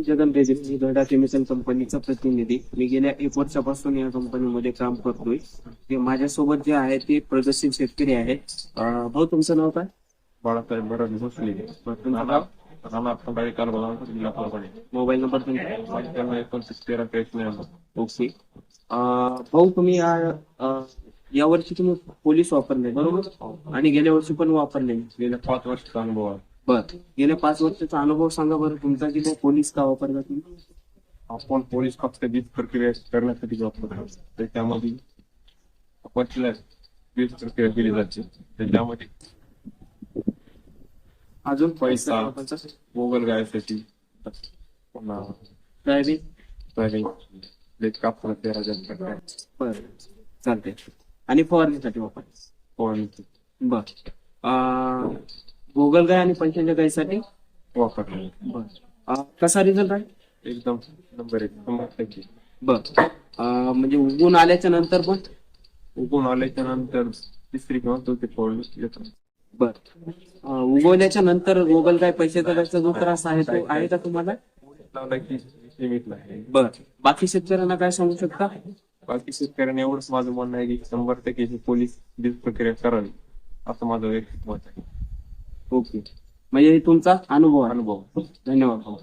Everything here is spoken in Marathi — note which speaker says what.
Speaker 1: मी जगन रेजे मी गडा केमिकल कंपनीचा प्रतिनिधी. मी गेल्या एक वर्षापासून या कंपनीमध्ये काम करतोय. ते माझ्यासोबत जे आहे ते प्रगतशील शेतकरी आहेत अं, भाऊ तुमचं नाव काय?
Speaker 2: बाळासाहेब बरं भोसले.
Speaker 1: तुमचं नाव?
Speaker 2: राहणार कंटाळी कारभार जिल्हा परभणी.
Speaker 1: मोबाईल नंबर तुमचा?
Speaker 2: पंच्याण्णव एकोणतीस तेरा त्रेचाळीस
Speaker 1: ओके. अं, भाऊ तुम्ही या अं, यावर्षी तुम्ही पोलीस वापरले बरोबर? आणि गेल्या वर्षी पण वापरले.
Speaker 2: गेल्या पाच वर्षाचा अनुभव आहे.
Speaker 1: बर. गेल्या पाच वर्षाचा अनुभव सांगा बरं. तुमचा की ते पोलीस का वापरला तुम्ही?
Speaker 2: आपण पोलीस फक्त वीज प्रक्रिया करण्यासाठी वापरतो. त्याच्यामध्ये आपण वीज प्रक्रिया केली जाते. त्याच्यामध्ये
Speaker 1: अजून
Speaker 2: पैसा. गोगल गायसाठी पुन्हा
Speaker 1: ड्रायव्हिंग
Speaker 2: सोयाबीन, लेट कापसाला तेरा हजार प्रकार.
Speaker 1: बर. चालते आणि फवारणीसाठी वापर
Speaker 2: फवारणीचे
Speaker 1: बर. गोगल गाय आणि पंचांच्या गायसाठी
Speaker 2: वापरले
Speaker 1: बर. कसा रिझल्ट आहे?
Speaker 2: एकदम नंबर एक
Speaker 1: बर. अं, म्हणजे उगून आल्याच्यानंतर पण?
Speaker 2: उगवून आल्याच्यानंतर तिसरी किंवा चौथी फोडणी येतो
Speaker 1: बर. अं, उगवल्याच्या नंतर गोगल गाय पैशाचा जायचा जो त्रास आहे तो आहे का तुम्हाला?
Speaker 2: लावला की सीमित नाही.
Speaker 1: बर. बाकी शेतकऱ्यांना काय सांगू शकता?
Speaker 2: बाकी शेतकऱ्यांनी एवढंच माझं म्हणणं आहे की शंभर टक्के ही पोलीस वीज प्रक्रिया करावी. असं माझं एक मत आहे.
Speaker 1: ओके. म्हणजे हे तुमचा अनुभव आहे.
Speaker 2: अनुभव.
Speaker 1: धन्यवाद. भाऊ